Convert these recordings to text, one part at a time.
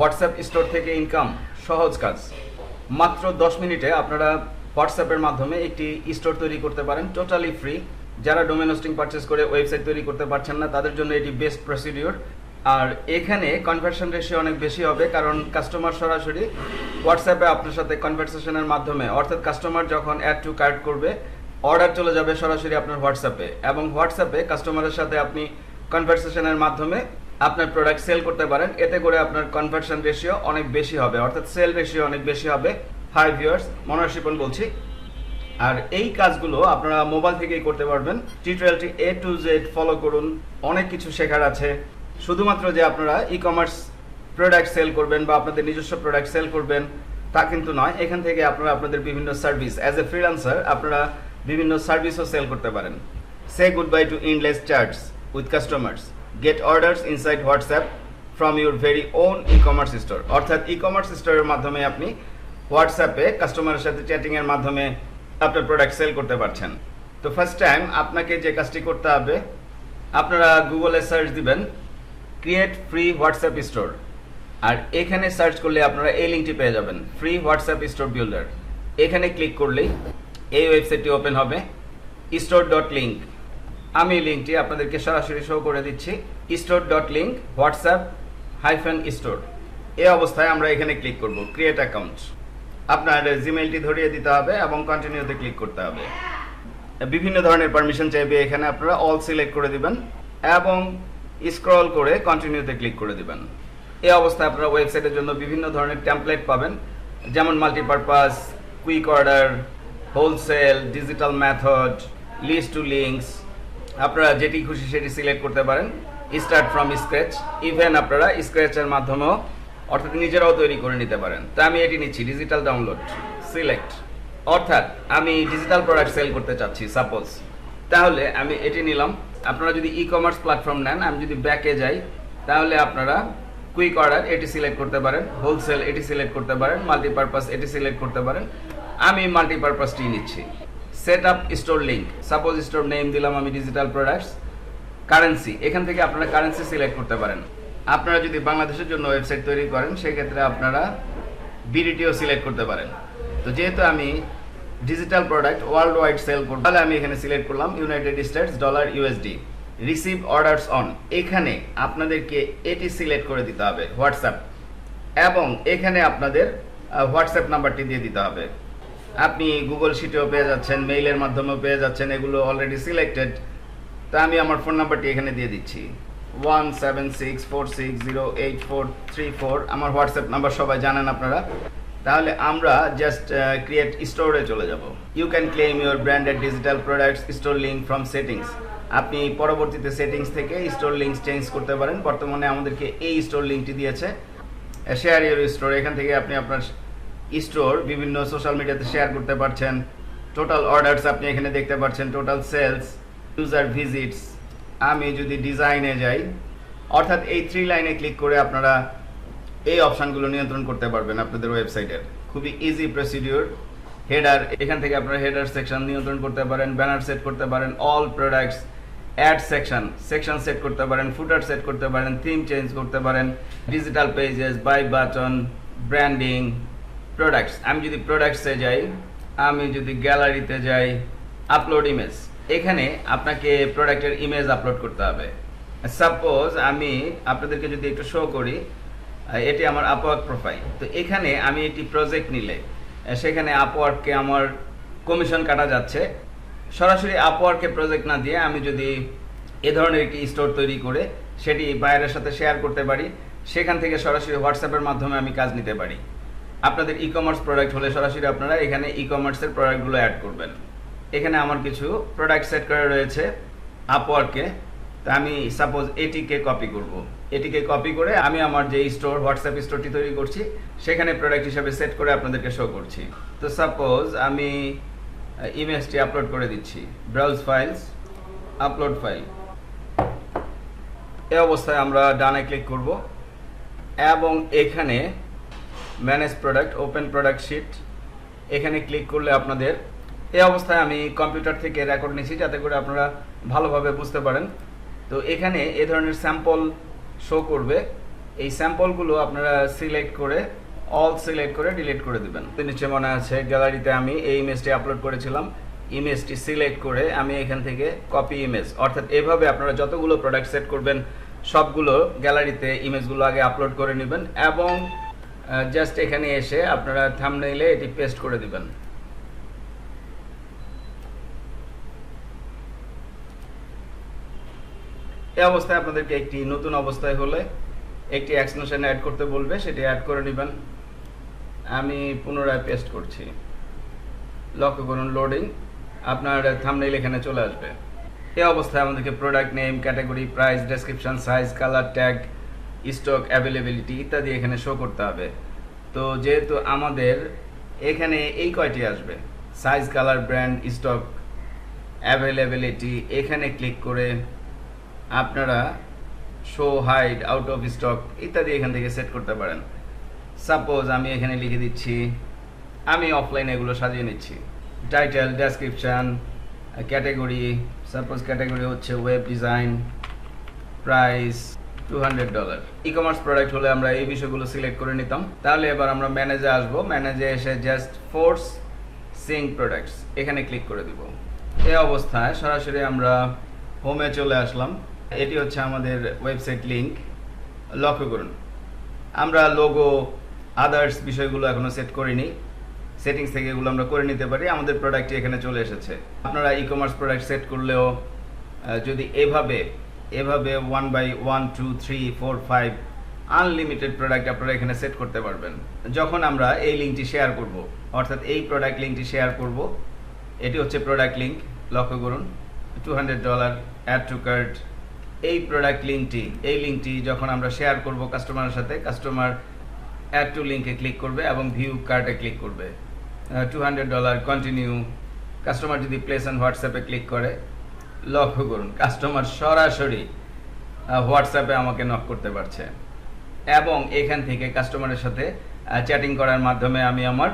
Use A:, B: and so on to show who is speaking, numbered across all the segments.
A: WhatsApp store থেকে income, সহজ কাজ। মাত্র দশ মিনিটে আপনারা হোয়াটসঅ্যাপের মাধ্যমে একটি স্টোর তৈরি করতে পারেন, টোটালি ফ্রি। যারা ডোমেন হোস্টিং পারচেস করে ওয়েবসাইট তৈরি করতে পারছেন না, তাদের জন্য এটি বেস্ট প্রসিডিওর। আর এখানে কনভার্সন রেশিও অনেক বেশি হবে, কারণ কাস্টমার সরাসরি হোয়াটসঅ্যাপে আপনার সাথে কনভারসেশনের মাধ্যমে, অর্থাৎ কাস্টমার যখন অ্যাড টু কার্ট করবে, অর্ডার চলে যাবে সরাসরি আপনার হোয়াটসঅ্যাপে। এবং হোয়াটসঅ্যাপে কাস্টমারের সাথে আপনি কনভারসেশনের মাধ্যমে আপনার প্রোডাক্ট সেল করতে পারেন, এতে করে আপনার কনভার্সন রেশিও অনেক বেশি হবে। অর্থাৎ সেল রেশিও অনেক বেশি হবে। হাই ভিউয়ার্স শিপন বলছি। আর এই কাজগুলো আপনারা মোবাইল থেকেই করতে পারবেন। টিউটোরিয়ালটি এ টু জেড ফলো করুন। অনেক কিছু শেখার আছে। শুধুমাত্র যে আপনারা ই কমার্স প্রোডাক্ট সেল করবেন বা আপনাদের নিজস্ব প্রোডাক্ট সেল করবেন, তা কিন্তু নয়। এখান থেকে আপনারা আপনাদের বিভিন্ন সার্ভিস অ্যাজ এ ফ্রিল্যান্সার আপনারা বিভিন্ন সার্ভিসও সেল করতে পারেন। Say good bye to endless charge with customers get orders inside WhatsApp from your very own e commerce store অর্থাৎ ই কমার্স স্টোরের মাধ্যমে আপনি হোয়াটসঅ্যাপে কাস্টমারের সাথে চ্যাটিংয়ের মাধ্যমে আপনার প্রোডাক্ট সেল করতে পারছেন। তো ফার্স্ট টাইম আপনাকে যে কাজটি করতে হবে, আপনারা গুগলে সার্চ দিবেন ক্রিয়েট ফ্রি হোয়াটসঅ্যাপ স্টোর আর এখানে সার্চ করলে আপনারা এই লিঙ্কটি পেয়ে যাবেন ফ্রি হোয়াটসঅ্যাপ স্টোর বিল্ডার এখানে ক্লিক করলেই এই ওয়েবসাইটটি ওপেন হবে স্টোর ডট লিঙ্ক আমি লিঙ্কটি আপনাদেরকে সরাসরি শো করে দিচ্ছি store dot link WhatsApp hyphen store এই অবস্থায় আমরা এখানে ক্লিক করব ক্রিয়েট অ্যাকাউন্ট আপনার জিমেইলটি ধরিয়ে দিতে হবে এবং কন্টিনিউতে ক্লিক করতে হবে। বিভিন্ন ধরনের পারমিশন চাইবে এখানে আপনারা অল সিলেক্ট করে দিবেন এবং স্ক্রল করে কন্টিনিউতে ক্লিক করে দিবেন। এই অবস্থায় আপনারা ওয়েবসাইটের জন্য বিভিন্ন ধরনের টেমপ্লেট পাবেন, যেমন multipurpose quick order wholesale digital method list to links আপনারা যেটি খুশি সেটি সিলেক্ট করতে পারেন। স্টার্ট ফ্রম স্ক্র্যাচ ইভেন আপনারা স্ক্র্যাচের মাধ্যমেও অর্থাৎ নিজেরাও তৈরি করে নিতে পারেন। তা আমি এটি নিচ্ছি ডিজিটাল ডাউনলোড সিলেক্ট অর্থাৎ আমি ডিজিটাল প্রোডাক্ট সেল করতে চাচ্ছি সাপোজ তাহলে আমি এটি নিলাম। আপনারা যদি ই কমার্স প্ল্যাটফর্ম নেন, আমি যদি ব্যাকে যাই, তাহলে আপনারা কুইক অর্ডার এটি সিলেক্ট করতে পারেন। হোলসেল এটি সিলেক্ট করতে পারেন। মাল্টিপারপাস এটি সিলেক্ট করতে পারেন। আমি মাল্টিপারপাসটি নিচ্ছি। Set up store link suppose store name দিলাম আমি ডিজিটাল প্রোডাক্টস কারেন্সি এখান থেকে আপনারা কারেন্সি সিলেক্ট করতে পারেন। আপনারা যদি বাংলাদেশের জন্য ওয়েবসাইট তৈরি করেন, সেক্ষেত্রে আপনারা বিডিটিও সিলেক্ট করতে পারেন। তো যেহেতু আমি digital product world wide sell করব, তাহলে আমি এখানে সিলেক্ট করলাম United States dollar USD receive orders on এখানে আপনাদেরকে এটি সিলেক্ট করে দিতে হবে হোয়াটসঅ্যাপ এবং এখানে আপনাদের হোয়াটসঅ্যাপ নাম্বারটি দিয়ে দিতে হবে। আপনি গুগল শিটেও পেয়ে যাচ্ছেন মেইলের মাধ্যমেও পেয়ে যাচ্ছেন, এগুলো অলরেডি সিলেক্টেড তা আমি আমার ফোন নাম্বারটি এখানে দিয়ে দিচ্ছি। One seven six four six zero eight four three four আমার হোয়াটসঅ্যাপ নাম্বার সবাই জানেন আপনারা। তাহলে আমরা জাস্ট ক্রিয়েট স্টোরে চলে যাব। You can claim your branded digital products store link from settings আপনি পরবর্তীতে সেটিংস থেকে স্টোর লিঙ্কস চেঞ্জ করতে পারেন। বর্তমানে আমাদেরকে এই স্টোর লিঙ্কটি দিয়েছে। শেয়ার ইউর স্টোর এখান থেকে আপনি আপনার স্টোর বিভিন্ন সোশ্যাল মিডিয়াতে শেয়ার করতে পারছেন। টোটাল অর্ডারস আপনি এখানে দেখতে পাচ্ছেন টোটাল সেলস ইউজার ভিজিটস আমি যদি ডিজাইনে যাই, অর্থাৎ এই থ্রি লাইনে ক্লিক করে আপনারা এই অপশানগুলো নিয়ন্ত্রণ করতে পারবেন আপনাদের ওয়েবসাইটের খুবই ইজি প্রসিডিওর হেডার এখান থেকে আপনারা হেডার সেকশন নিয়ন্ত্রণ করতে পারেন ব্যানার সেট করতে পারেন all products add section section set করতে পারেন ফুটার সেট করতে পারেন থিম চেঞ্জ করতে পারেন digital pages buy button branding products আমি যদি প্রোডাক্টসে যাই, আমি যদি গ্যালারিতে যাই আপলোড ইমেজ এখানে আপনাকে প্রোডাক্টের ইমেজ আপলোড করতে হবে। সাপোজ আমি আপনাদেরকে যদি একটু শো করি, এটি আমার আপওয়ার্ক প্রোফাইল তো এখানে আমি একটি প্রজেক্ট নিলে, সেখানে আপওয়ার্ককে আমার কমিশন কাটা যাচ্ছে। সরাসরি আপওয়ার্কে প্রজেক্ট না দিয়ে আমি যদি এ ধরনের একটি স্টোর তৈরি করে, সেটি বাইরের সাথে শেয়ার করতে পারি, সেখান থেকে সরাসরি হোয়াটসঅ্যাপের মাধ্যমে আমি কাজ নিতে পারি। আপনাদের ই কমার্স প্রোডাক্ট হলে সরাসরি আপনারা এখানে ই কমার্সের প্রোডাক্টগুলো অ্যাড করবেন। এখানে আমার কিছু প্রোডাক্ট সেট করা রয়েছে আপওয়ার্কে তা আমি সাপোজ এটিকে কপি করব। এটিকে কপি করে আমি আমার যে স্টোর হোয়াটসঅ্যাপ স্টোরটি তৈরি করছি, সেখানে প্রোডাক্ট হিসাবে সেট করে আপনাদেরকে শো করছি। তো সাপোজ আমি ইমেজটি আপলোড করে দিচ্ছি। ব্রাউজ ফাইলস আপলোড ফাইল এই অবস্থায় আমরা ডানে ক্লিক করব। এবং এখানে manage product open product sheet এখানে ক্লিক করলে আপনাদের এই অবস্থায় আমি কম্পিউটার থেকে রেকর্ড নিয়েছি যাতে করে আপনারা ভালোভাবে বুঝতে পারেন। তো এখানে এ ধরনের স্যাম্পল শো করবে। এই স্যাম্পলগুলো আপনারা সিলেক্ট করে অল সিলেক্ট করে ডিলিট করে দিবেন। নিচে মনে আছে, গ্যালারিতে আমি এই ইমেজটি আপলোড করেছিলাম। ইমেজটি সিলেক্ট করে আমি এখান থেকে কপি ইমেজ অর্থাৎ এভাবে আপনারা যতগুলো প্রোডাক্ট সেট করবেন, সবগুলো গ্যালারিতে ইমেজগুলো আগে আপলোড করে নেবেন এবং জাস্ট এখানে এসে আপনারা থামনেইলে এটি পেস্ট করে দিবেন। এই অবস্থায় আপনাদেরকে একটি নতুন অবস্থায় হলে একটি এক্সটেনশন অ্যাড করতে বলবে, সেটি অ্যাড করে নেবেন। আমি পুনরায় পেস্ট করছি। লক্ষ্য করুন লোডিং আপনার থামনেইল এখানে চলে আসবে। এই অবস্থায় আমাদেরকে product name category price description size colour tag stock availability ইত্যাদি এখানে শো করতে হবে। তো যেহেতু আমাদের এখানে এই কয়টি আসবে? Size colour brand stock availability এখানে ক্লিক করে আপনারা show hide out of stock ইত্যাদি এখান থেকে সেট করতে পারেন। সাপোজ আমি এখানে লিখে দিচ্ছি, আমি অফলাইনে এগুলো সাজিয়ে নিচ্ছি। Title description category suppose category হচ্ছে web design price two hundred dollar e commerce product হলে আমরা এই বিষয়গুলো সিলেক্ট করে নিতাম। তাহলে এবার আমরা ম্যানেজে আসব। ম্যানেজে এসে জাস্ট ফোর্স সিং প্রোডাক্টস এখানে ক্লিক করে দিব। এই অবস্থায় সরাসরি আমরা হোমে চলে আসলাম। এটি হচ্ছে আমাদের ওয়েবসাইট লিংক লক্ষ্য করুন। আমরা লোগো আদার্স বিষয়গুলো এখনও সেট করিনি। সেটিংস থেকে এগুলো আমরা করে নিতে পারি। আমাদের প্রোডাক্টটি এখানে চলে এসেছে। আপনারা ই কমার্স প্রোডাক্ট সেট করলেও যদি এভাবে এভাবে one by one two three four five unlimited product আপনারা এখানে সেট করতে পারবেন। যখন আমরা এই লিঙ্কটি শেয়ার করব, অর্থাৎ এই প্রোডাক্ট লিঙ্কটি শেয়ার করব, এটি হচ্ছে প্রোডাক্ট লিঙ্ক লক্ষ্য করুন two hundred dollar add to cart এই প্রোডাক্ট লিঙ্কটি এই লিঙ্কটি যখন আমরা শেয়ার করব কাস্টমারের সাথে কাস্টমার অ্যাড টু লিঙ্কে ক্লিক করবে এবং ভিউ কার্টে ক্লিক করবে। Two hundred dollar continue customer যদি প্লেস অ্যান্ড হোয়াটসঅ্যাপে ক্লিক করে লক্ষ্য করুন কাস্টমার সরাসরি হোয়াটসঅ্যাপে আমাকে নক করতে পারছে। এবং এখান থেকে কাস্টমারের সাথে চ্যাটিং করার মাধ্যমে আমি আমার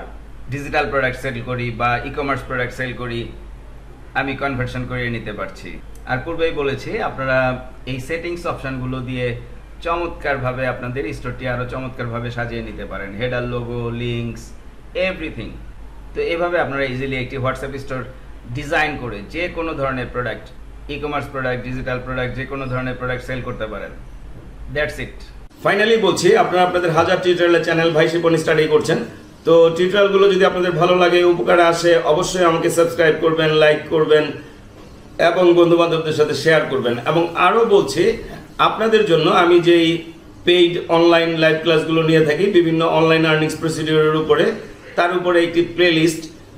A: ডিজিটাল প্রোডাক্ট সেল করি বা ই কমার্স প্রোডাক্ট সেল করি, আমি কনভার্সন করিয়ে নিতে পারছি। আর পূর্বেই বলেছি, আপনারা এই সেটিংস অপশনগুলো দিয়ে চমৎকারভাবে আপনাদের স্টোরটি আরও চমৎকারভাবে সাজিয়ে নিতে পারেন। হেডার লোগো লিঙ্কস এভরিথিং তো এভাবে আপনারা ইজিলি একটি হোয়াটসঅ্যাপ স্টোর ডিজাইন করে যে কোনো ধরনের product e commerce product digital product যে কোনো ধরনের প্রোডাক্ট সেল করতে পারেন। দ্যাটস ইট ফাইনালি বলছি, আপনারা আপনাদের হাজার টিউটোরিয়ালের চ্যানেল ভাই শিপন স্টাডি করছেন। তো টিউটোরিয়ালগুলো যদি আপনাদের ভালো লাগে, উপকারে আসে, অবশ্যই আমাকে সাবস্ক্রাইব করবেন লাইক করবেন, এবং বন্ধু বান্ধবদের সাথে শেয়ার করবেন। এবং আরও বলছি, আপনাদের জন্য আমি যেই পেইড অনলাইন লাইভ ক্লাসগুলো নিয়ে থাকি, বিভিন্ন অনলাইন আর্নিংস প্রসিডিওরের উপরে, তার উপরে একটি playlist